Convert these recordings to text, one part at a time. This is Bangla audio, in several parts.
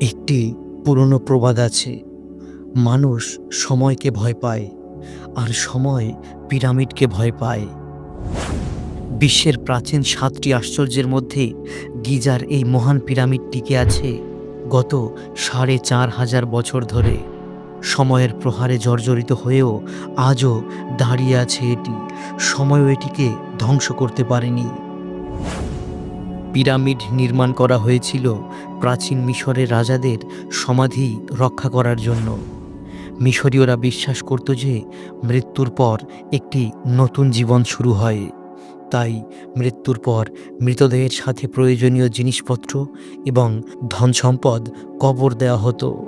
একটি পুরনো প্রবাদ আছে। মানুষ সময়কে ভয় পায় আর সময় পিরামিডকে ভয় পায়। বিশ্বের প্রাচীন সাতটি আশ্চর্যের মধ্যে গিজার এই মহান পিরামিড টিকে আছে গত সাড়ে চার হাজার বছর ধরে। সময়ের প্রহারে জর্জরিত হয়েও আজও দাঁড়িয়ে আছে এটি। সময়ও এটিকে ধ্বংস করতে পারেনি। পিরামিড নির্মাণ করা হয়েছিল প্রাচীন মিশরের রাজাদের সমাধি রক্ষা করার জন্য। মিশরীয়রা বিশ্বাস করত যে মৃত্যুর পর একটি নতুন জীবন শুরু হয়। তাই মৃত্যুর পর মৃতদেহের সাথে প্রয়োজনীয় জিনিসপত্র এবং ধন সম্পদ কবর দেওয়া হতো।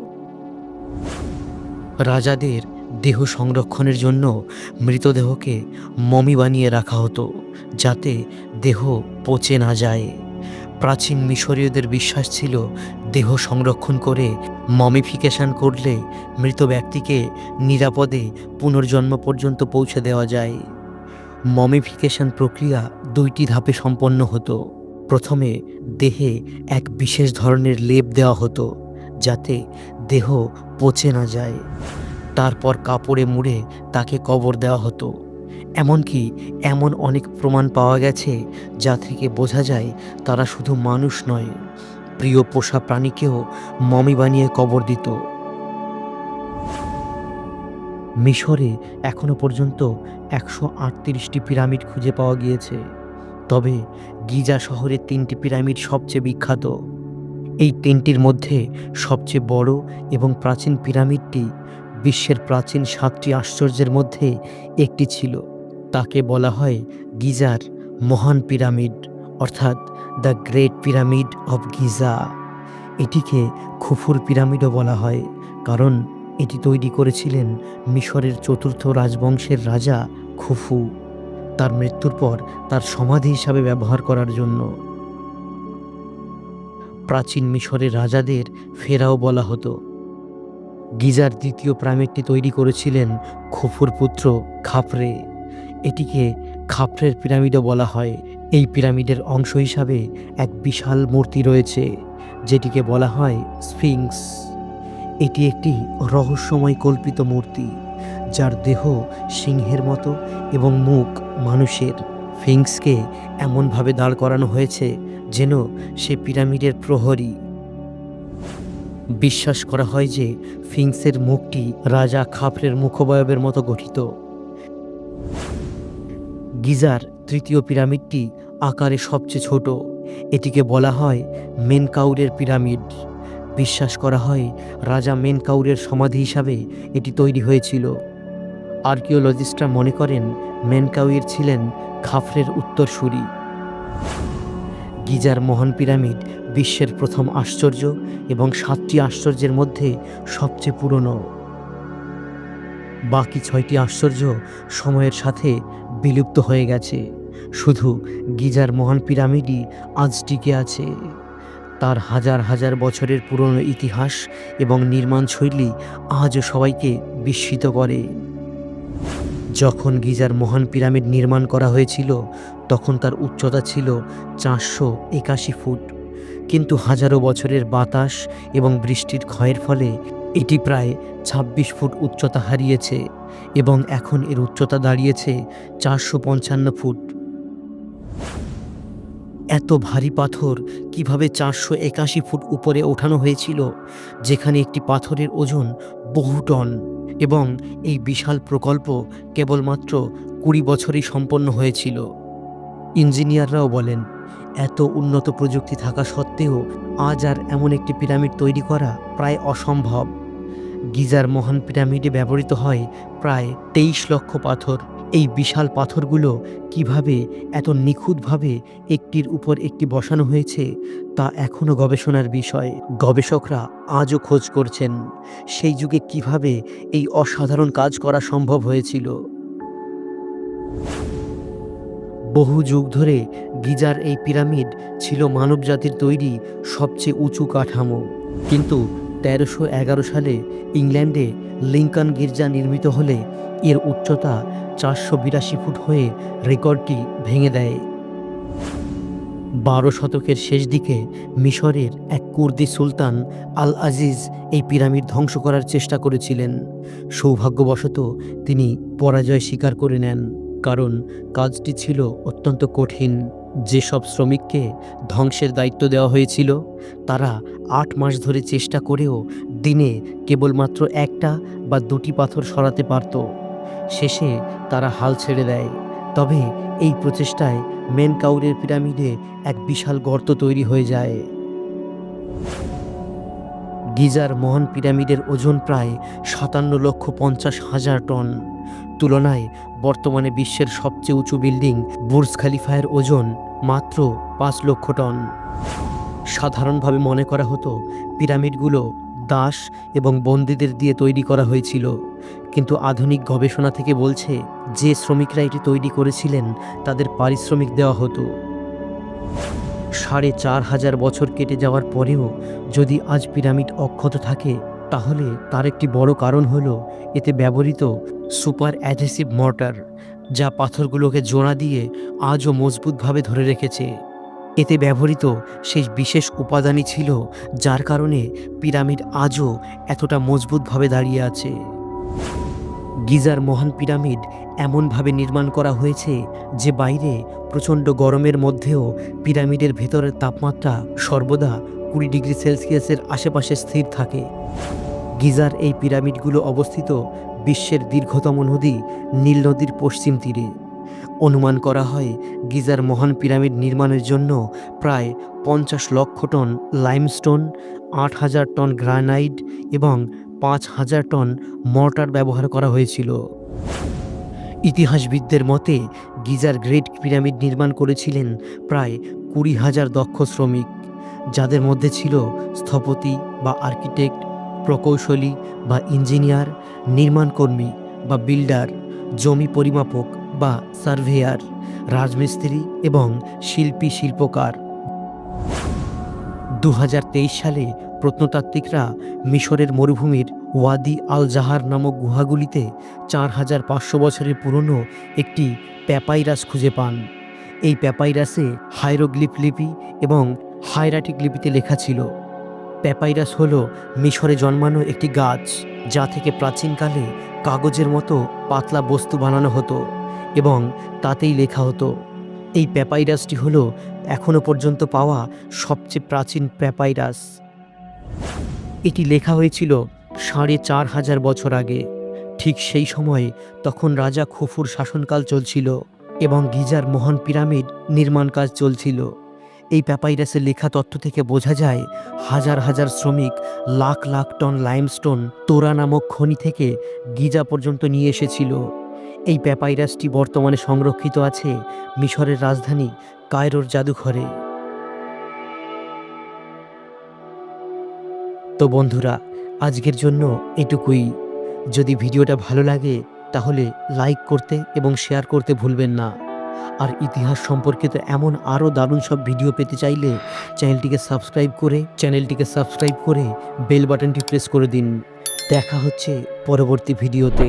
রাজাদের দেহ সংরক্ষণের জন্য মৃতদেহকে মমি বানিয়ে রাখা হতো যাতে দেহ পচে না যায়। প্রাচীন মিশরীয়দের বিশ্বাস ছিল দেহ সংরক্ষণ করে মমিফিকেশন করলে মৃত ব্যক্তিকে নিরাপদে পুনর্জন্ম পর্যন্ত পৌঁছে দেওয়া যায়। মমিফিকেশন প্রক্রিয়া দুইটি ধাপে সম্পন্ন হতো। প্রথমে দেহে এক বিশেষ ধরনের লেপ দেওয়া হতো, যাতে দেহ পচে না যায়। তারপর কাপড়ে মুড়ে তাকে কবর দেওয়া হতো। এমনকি এমন অনেক প্রমাণ পাওয়া গেছে যা থেকে বোঝা যায় তারা শুধু মানুষ নয়, প্রিয় পোষা প্রাণীকেও মমি বানিয়ে কবর দিত। মিশরে এখনও পর্যন্ত একশো আটত্রিশটি পিরামিড খুঁজে পাওয়া গিয়েছে, তবে গিজা শহরের তিনটি পিরামিড সবচেয়ে বিখ্যাত। এই তিনটির মধ্যে সবচেয়ে বড় এবং প্রাচীন পিরামিডটি বিশ্বের প্রাচীন সাতটি আশ্চর্যের মধ্যে একটি ছিল। তাকে বলা হয় গিজার, মহান পিরামিড, অর্থাৎ the great pyramid of Giza. এটিকে খুফুর পিরামিডও বলা হয়, কারণ এটি তৈরি করেছিলেন মিশরের চতুর্থ রাজবংশের রাজা খুফু। তার মৃত্যুর পর তার সমাধি হিসাবে ব্যবহার করার জন্য। প্রাচীন মিশরের রাজাদের ফেরাও বলা হতো। গিজার দ্বিতীয় পিরামিডটি তৈরি করেছিলেন খুফুর পুত্র খাপরে এটিকে খাপড়ের পিরামিডও বলা হয়। এই পিরামিডের অংশ হিসাবে এক বিশাল মূর্তি রয়েছে, যেটিকে বলা হয় স্ফিংস। এটি একটি রহস্যময় কল্পিত মূর্তি, যার দেহ সিংহের মতো এবং মুখ মানুষের। ফিংসকে এমনভাবে দাঁড় করানো হয়েছে যেন সে পিরামিডের প্রহরী। বিশ্বাস করা হয় যে ফিংসের মুখটি রাজা খাপরের মুখবয়বের মতো গঠিত। গিজার তৃতীয় পিরামিডটি আকারে সবচেয়ে ছোট। এটিকে বলা হয় মেনকাউরের পিরামিড। বিশ্বাস করা হয় রাজা মেনকাউরের সমাধি হিসাবে এটি তৈরি হয়েছিল। আর্কিওলজিস্টরা মনে করেন মেনকাউয়ের ছিলেন খাফরের উত্তরসূরি। গিজার মহান পিরামিড বিশ্বের প্রথম আশ্চর্য এবং সাতটি আশ্চর্যের মধ্যে সবচেয়ে পুরনো। বাকি ছয়টি আশ্চর্য সময়ের সাথে বিলুপ্ত হয়ে গেছে। শুধু গিজার মহান পিরামিডই আজ টিকে আছে। তার হাজার হাজার বছরের পুরনো ইতিহাস এবং নির্মাণ শৈলী আজও সবাইকে বিস্মিত করে। যখন গিজার মহান পিরামিড নির্মাণ করা হয়েছিল, তখন তার উচ্চতা ছিল চারশো একাশি ফুট। কিন্তু হাজারো বছরের বাতাস এবং বৃষ্টির ক্ষয়ের ফলে এটি প্রায় ২৬ ফুট উচ্চতা হারিয়েছে এবং এখন এর উচ্চতা দাঁড়িয়েছে চারশো পঞ্চান্ন ফুট। এত ভারী পাথর কীভাবে চারশো একাশি ফুট উপরে ওঠানো হয়েছিল, যেখানে একটি পাথরের ওজন বহু টন এবং এই বিশাল প্রকল্প কেবলমাত্র কুড়ি বছরই সম্পন্ন হয়েছিল। ইঞ্জিনিয়াররাও বলেন, এত উন্নত প্রযুক্তি থাকা সত্ত্বেও আজ আর এমন একটি পিরামিড তৈরি করা প্রায় অসম্ভব। গিজার মহান পিরামিডে ব্যবহৃত হয় প্রায় তেইশ লক্ষ পাথর। এই বিশাল পাথরগুলো কীভাবে এত নিখুঁতভাবে একটির উপর একটি বসানো হয়েছে, তা এখনও গবেষণার বিষয়। গবেষকরা আজও খোঁজ করছেন, সেই যুগে কীভাবে এই অসাধারণ কাজ করা সম্ভব হয়েছিল। বহু যুগ ধরে গিজার এই পিরামিড ছিল মানবজাতির তৈরি সবচেয়ে উঁচু কাঠামো। কিন্তু তেরোশো এগারো সালে ইংল্যান্ডে লিঙ্কন গির্জা নির্মিত হলে এর উচ্চতা চারশো বিরাশি ফুট হয়ে রেকর্ডটি ভেঙে দেয়। বারো শতকের শেষ দিকে মিশরের এক কুর্দি সুলতান আল আজিজ এই পিরামিড ধ্বংস করার চেষ্টা করেছিলেন। সৌভাগ্যবশত তিনি পরাজয় স্বীকার করে নেন। কারণ কাজটি ছিল অত্যন্ত কঠিন। যেসব শ্রমিককে ধ্বংসের দায়িত্ব দেওয়া হয়েছিল, তারা আট মাস ধরে চেষ্টা করেও দিনে কেবলমাত্র একটা বা দুটি পাথর সরাতে পারত। শেষে তারা হাল ছেড়ে দেয়। তবে এই প্রচেষ্টায় মেনকাউরের পিরামিডে এক বিশাল গর্ত তৈরি হয়ে যায়। গিজার মহান পিরামিডের ওজন প্রায় সাতান্ন লক্ষ পঞ্চাশ হাজার টন। তুলনায় বর্তমানে বিশ্বের সবচেয়ে উঁচু বিল্ডিং বুর্জ খালিফায়ের ওজন মাত্র পাঁচ লক্ষ টন। সাধারণভাবে মনে করা হতো পিরামিডগুলো দাস এবং বন্দীদের দিয়ে তৈরি করা হয়েছিল, কিন্তু আধুনিক গবেষণা থেকে বলছে যে শ্রমিকরা এটি তৈরি করেছিলেন তাদের পারিশ্রমিক দেওয়া হতো। সাড়ে চার হাজার বছর কেটে যাওয়ার পরেও যদি আজ পিরামিড অক্ষত থাকে তাহলে তার একটি বড় কারণ হলো এতে ব্যবহৃত সুপার অ্যাডহেসিভ মর্টার, যা পাথরগুলোকে জোড়া দিয়ে আজও মজবুতভাবে ধরে রেখেছে। এতে ব্যবহৃত সেই বিশেষ উপাদানই ছিল যার কারণে পিরামিড আজও এতটা মজবুতভাবে দাঁড়িয়ে আছে। গিজার মহান পিরামিড এমনভাবে নির্মাণ করা হয়েছে যে বাইরে প্রচণ্ড গরমের মধ্যেও পিরামিডের ভেতরের তাপমাত্রা সর্বদা কুড়ি ডিগ্রি সেলসিয়াসের আশেপাশে স্থির থাকে। গিজার এই পিরামিডগুলো অবস্থিত বিশ্বের দীর্ঘতম নদী নীল নদীর পশ্চিম তীরে। অনুমান করা হয় গিজার মহান পিরামিড নির্মাণের জন্য প্রায় পঞ্চাশ লক্ষ টন লাইমস্টোন, আট হাজার টন গ্রানাইট এবং পাঁচ হাজার টন মর্টার ব্যবহার করা হয়েছিল। ইতিহাসবিদদের মতে গিজার গ্রেট পিরামিড নির্মাণ করেছিলেন প্রায় কুড়ি হাজার দক্ষ শ্রমিক, যাদের মধ্যে ছিল স্থপতি বা আর্কিটেক্ট প্রকৌশলী বা ইঞ্জিনিয়ার, নির্মাণকর্মী বা বিল্ডার, জমি পরিমাপক বা সার্ভেয়ার, রাজমিস্ত্রি এবং শিল্পী, শিল্পকার। দু হাজার তেইশ সালে প্রত্নতাত্ত্বিকরা মিশরের মরুভূমির ওয়াদি আল জাহার নামক গুহাগুলিতে চার হাজার পাঁচশো বছরের পুরনো একটি প্যাপাইরাস খুঁজে পান। এই প্যাপাইরাসে হাইরোগ্লিপ লিপি এবং হাইরাটিক লিপিতে লেখা ছিল। প্যাপাইরাস হল মিশরে জন্মানো একটি গাছ, যা থেকে প্রাচীনকালে কাগজের মতো পাতলা বস্তু বানানো হতো এবং তাতেই লেখা হতো। এই প্যাপাইরাসটি হল এখনও পর্যন্ত পাওয়া সবচেয়ে প্রাচীন প্যাপাইরাস এটি লেখা হয়েছিল সাড়ে চার হাজার বছর আগে। ঠিক সেই সময়ে তখন রাজা খুফুর শাসনকাল চলছিল এবং গিজার মহান পিরামিড নির্মাণ কাজ চলছিল। এই প্যাপাইরাসের লেখা তথ্য থেকে বোঝা যায়, হাজার হাজার শ্রমিক লাখ লাখ টন লাইমস্টোন তোরা নামক খনি থেকে গিজা পর্যন্ত নিয়ে এসেছিল। এই প্যাপাইরাসটি বর্তমানে সংরক্ষিত আছে মিশরের রাজধানী কায়রোর জাদুঘরে। তো বন্ধুরা, আজকের জন্য এটুকুই। যদি ভিডিওটা ভালো লাগে, তাহলে লাইক করতে এবং শেয়ার করতে ভুলবেন না। আর ইতিহাস সম্পর্কিত এমন আরও দারুণ সব ভিডিও পেতে চাইলে চ্যানেলটিকে সাবস্ক্রাইব করে চ্যানেলটিকে সাবস্ক্রাইব করে বেল বাটনটি প্রেস করে দিন। দেখা হচ্ছে পরবর্তী ভিডিওতে